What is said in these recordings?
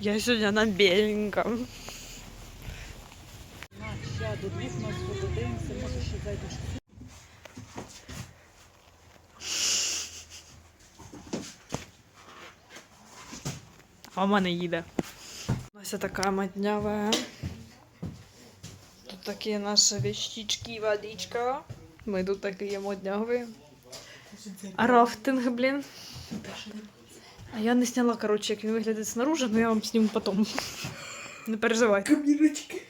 Я сьогодні на біленькому. На, ще до двох нас подивимося, може ще зайдеш. А в мене їде. Ось така моднява. Тут такі наші вещички, водичка. Ми тут такі модняві. Рафтинг, блін. А я не сняла, короче, як він виглядає снаружи, но я вам зніму потом. Не переживайте. Камірочки.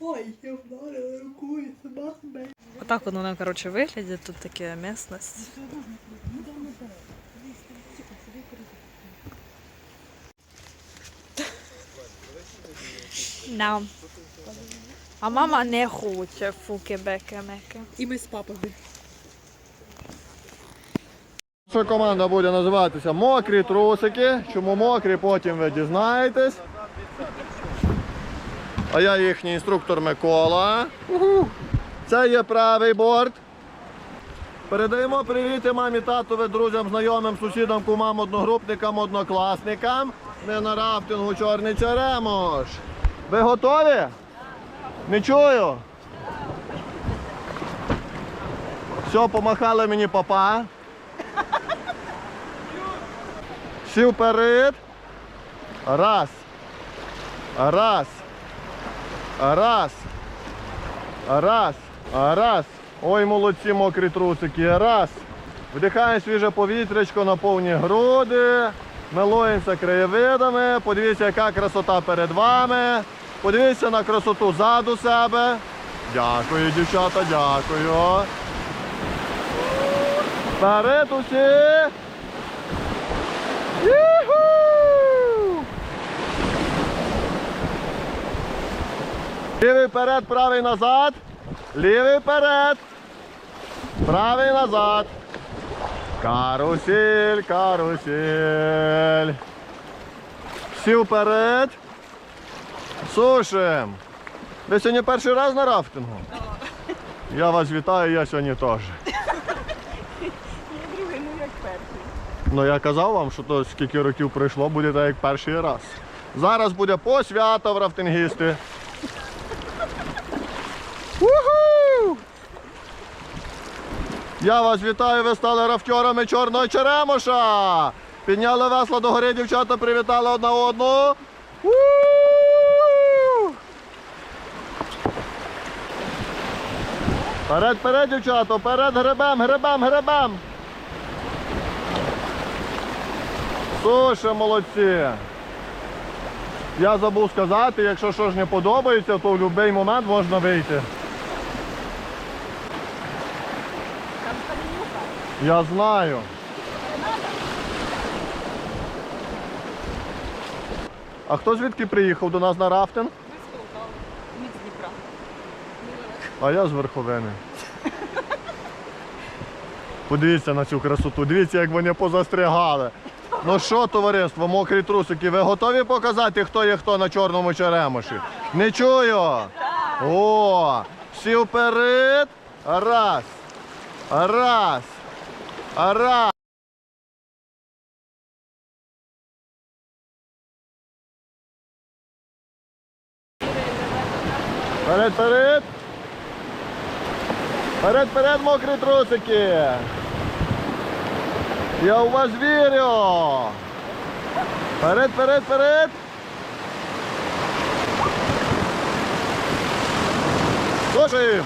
Ой, я вдарила рукою, собака. Отак воно, короче, виглядає. Тут така місцевість. Да. А мама не хоче фуки беке меке. І ми з папою. Наша команда буде називатися Мокрі трусики. Чому мокрі, потім ви дізнаєтесь. А я їхній інструктор Микола. Це є правий борт. Передаємо привіти мамі, татові, друзям, знайомим, сусідам, кумам, одногрупникам, однокласникам. Ми на рафтингу Чорний Черемош. Ви готові? Не чую. Все, помахали мені папа. Всі вперед. Раз. Раз. Раз. Раз. Раз. Ой, молодці мокрі трусики. Раз. Вдихаємо свіже повітрячко на повні груди. Милуємося краєвидами. Подивіться, яка красота перед вами. Подивіться на красоту ззаду себе. Дякую, дівчата, дякую. Вперед усі. Лівий вперед, правий назад. Лівий вперед. Правий назад. Карусель, карусель. Всі вперед. Сушим. Ви сьогодні перший раз на рафтингу? Я вас вітаю, я сьогодні теж. Другий, ну як перший. Ну я казав вам, що то скільки років пройшло, буде так як перший раз. Зараз буде посвята в рафтингісти. Я вас вітаю, ви стали рафтьорами чорного черемоша. Підняли весла до гори, дівчата привітали одна одну. У! Вперед, вперед, дівчата, вперед, гребем, гребем, гребем. Суше, молодці. Я забув сказати, якщо щось не подобається, то в будь-який момент можна вийти. Я знаю. А хто звідки приїхав до нас на рафтинг? Ми з Полтави. Ми з Дніпра. А я з верховини. Подивіться на цю красоту, дивіться, як вони позастрягали. Ну що, товариство, мокрі трусики, ви готові показати, хто є хто на чорному черемоші? Не чую. О, всі вперед. Раз. Раз. Раз. Вперед, вперед. Вперед, вперед, мокрі трусики. Я у вас вірю. Вперед, вперед, вперед. Слушаем.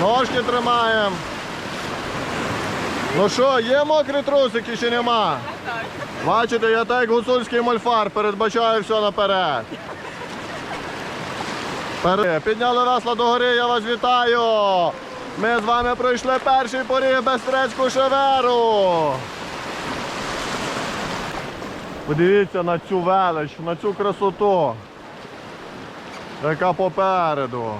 Ножки тримаємо. Ну що, є мокрі трусики чи нема? Бачите, я так гуцульський мольфар передбачаю все наперед. Підняли весла до гори, я вас вітаю. Ми з вами пройшли перший поріг Бестрецьку шеверу. Подивіться на цю велич, на цю красоту, яка попереду.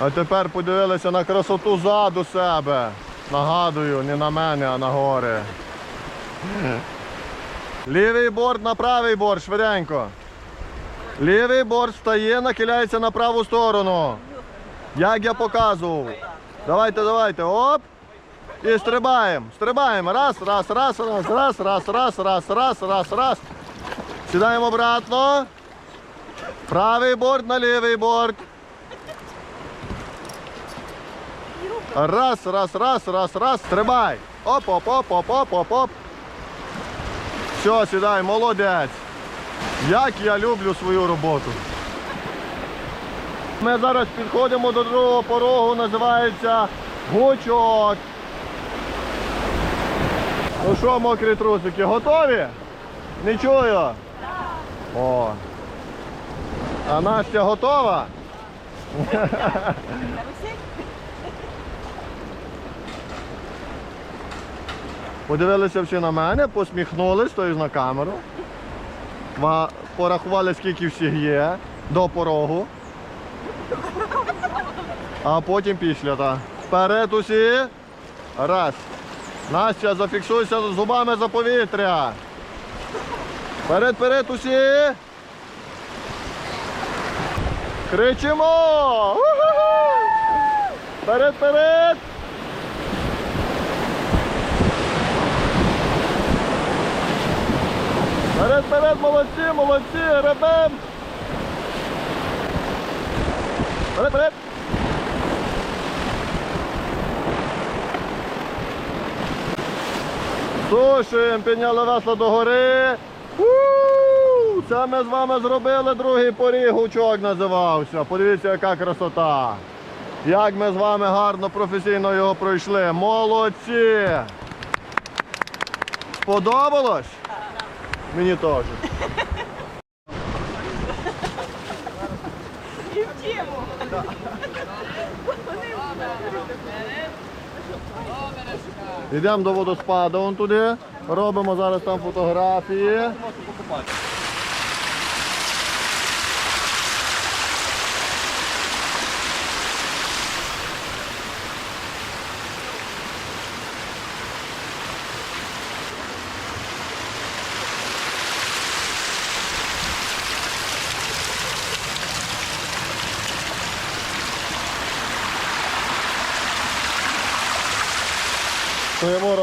А тепер подивилися на красоту ззаду себе. Нагадую, не на мене, а на гори. Лівий борт на правий борт, швиденько. Лівий борт встає, нахиляється на праву сторону. Як я показував. Давайте, давайте. Оп. І стрибаємо. Стрибаємо. Раз, раз, раз, раз, раз, раз, раз, раз, раз, раз, раз. Сідаємо обратно. Правий борт на лівий борт. Раз, раз, раз, раз, раз. Стрибай. Оп, оп, оп, оп, оп, оп, оп. Все, сідай, молодець. Як я люблю свою роботу. Ми зараз підходимо до другого порогу, називається гучок. Ну що, мокрі трусики, готові? Не чую. О. А Настя готова? Подивилися всі на мене, посміхнулись, то на камеру. Ва- Порахували, скільки всіх є до порогу. А потім після, так. Вперед усі. Раз. Настя, зафіксуйся зубами за повітря. Вперед, вперед усі. Кричимо! Вперед, вперед! Вперед, молодці, молодці, ребем! Вперед, вперед! Сушуємо, підняли весла догори. Це ми з вами зробили другий поріг, гучок називався. Подивіться, яка красота. Як ми з вами гарно, професійно його пройшли. Молодці! Сподобалось? Мені теж. Йдемо до водоспаду вон туди. Робимо зараз там фотографії.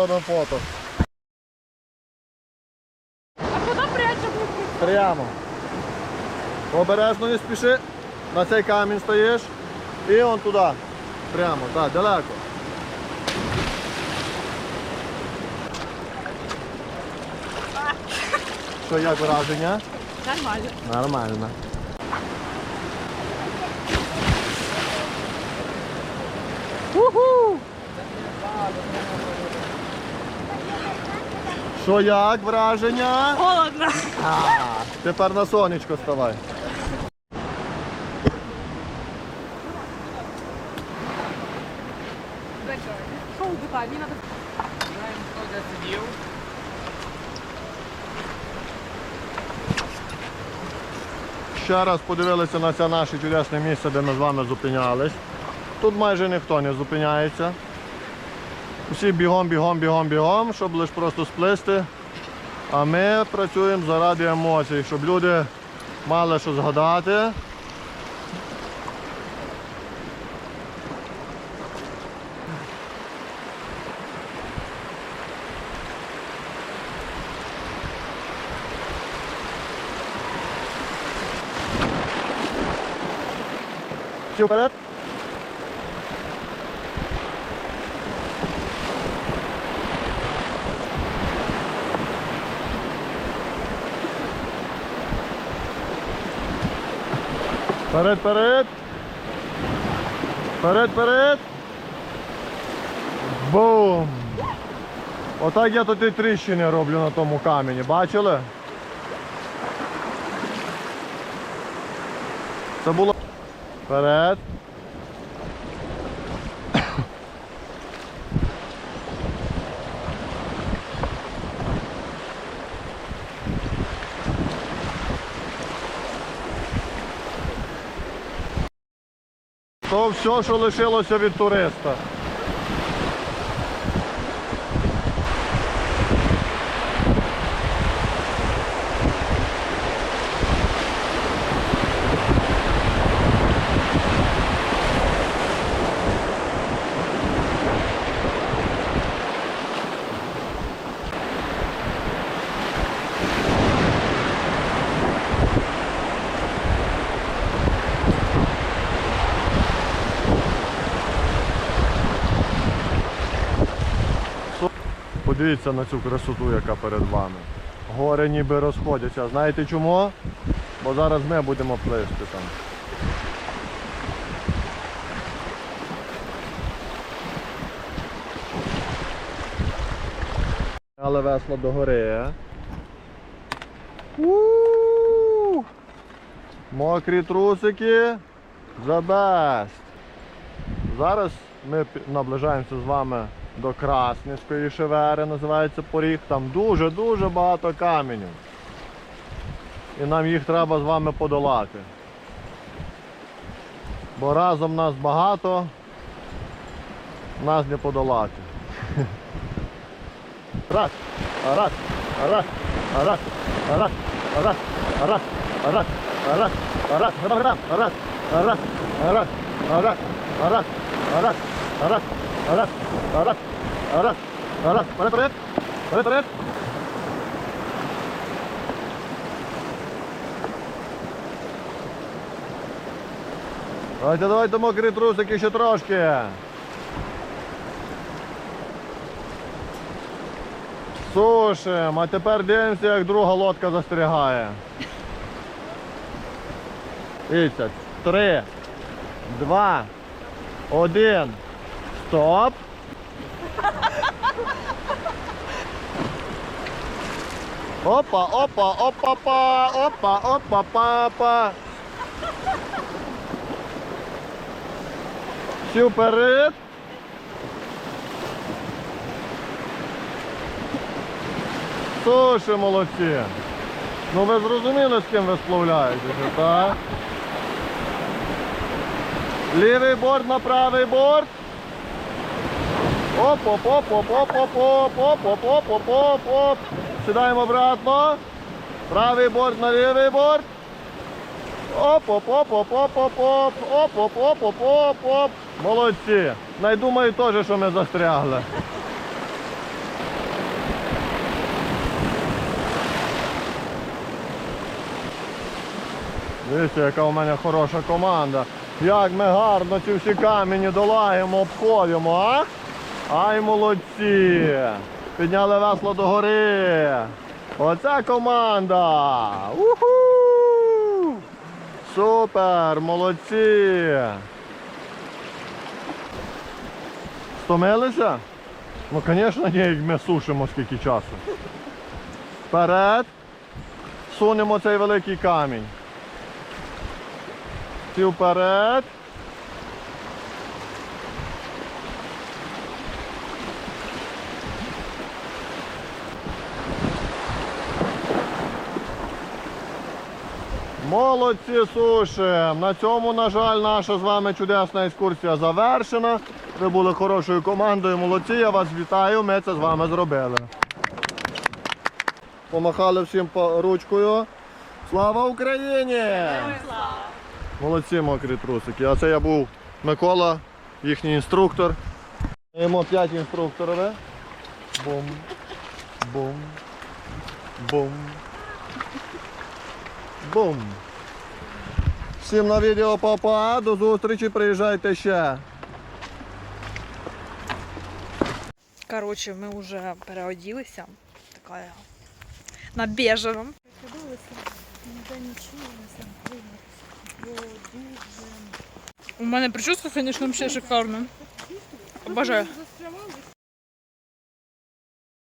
Робимо фото. А куди прячемо? Прямо. Обережно не спіши. На цей камінь стоїш. І он туди. Прямо, так, далеко. Що, як враження? Нормально. Нормально. Уху! Що як враження? Холодно. А, тепер на сонечко ставай. Що вдихай? Мені надо... Ще раз подивилися на це наше чудесне місце, де ми з вами зупинялись. Тут майже ніхто не зупиняється. Усі бігом, бігом, бігом, бігом, щоб лише просто сплисти. А ми працюємо заради емоцій, щоб люди мали що згадати. Всі вперед. Вперед, вперед. Вперед, вперед. Бум. Отак я тут і тріщини роблю на тому камені. Бачили? Це було. Вперед. То все, що лишилося від туриста. Подивіться на цю красоту, яка перед вами. Гори ніби розходяться. Знаєте чому? Бо зараз ми будемо плисти там. Але весло до гори. У! Мокрі трусики. The best. Зараз ми наближаємося з вами до Красненської шевери, називається поріг. Там дуже-дуже багато каменів. І нам їх треба з вами подолати. Бо разом нас багато, нас не подолати. Раз, раз, раз, раз, раз, раз, раз, раз, раз, раз, раз, раз, раз, раз, раз, раз, раз, раз, раз, раз, раз, раз, вперед, вперед, вперед, вперед. Давайте, давайте, мокрі трусики ще трошки. Сушим, а тепер дивимося, як друга лодка застрягає. Дивіться, три, два, один. Стоп. Опа, опа, опа, па, опа, опа, папа. Всі вперед. Слушай, молодці. Ну ви зрозуміли, з ким ви сплавляєтеся, так? Лівий борт на правий борт. Оп. Сідаємо обратно. Правий борт на лівий борт. Оп, оп, оп, оп, оп, оп, оп, оп, оп, оп, оп, оп, оп. Молодці. Найдумаю теж, що ми застрягли. Дивіться, яка у мене хороша команда. Як ми гарно ці всі камені долаємо, обходимо, а? Ай, молодці! Підняли весло до гори. Оце команда! Уху! Супер! Молодці! Стомилися? Ну, звісно, ні, ми сушимо скільки часу. Вперед! Сунемо цей великий камінь. Всі вперед. Молодці сушим! На цьому, на жаль, наша з вами чудесна екскурсія завершена. Ви були хорошою командою, молодці, я вас вітаю, ми це з вами зробили. Помахали всім ручкою. Слава Україні! Молодці мокрі трусики. А це я був Микола, їхній інструктор. Даємо 5 інструкторів. Бум. Бум. Бум. Бум. Всім на відео папа. До зустрічі, приїжджайте ще. Коротше, ми вже переоділися. Така я на дуже У мене прическа, звісно, взагалі шикарна. Обожаю.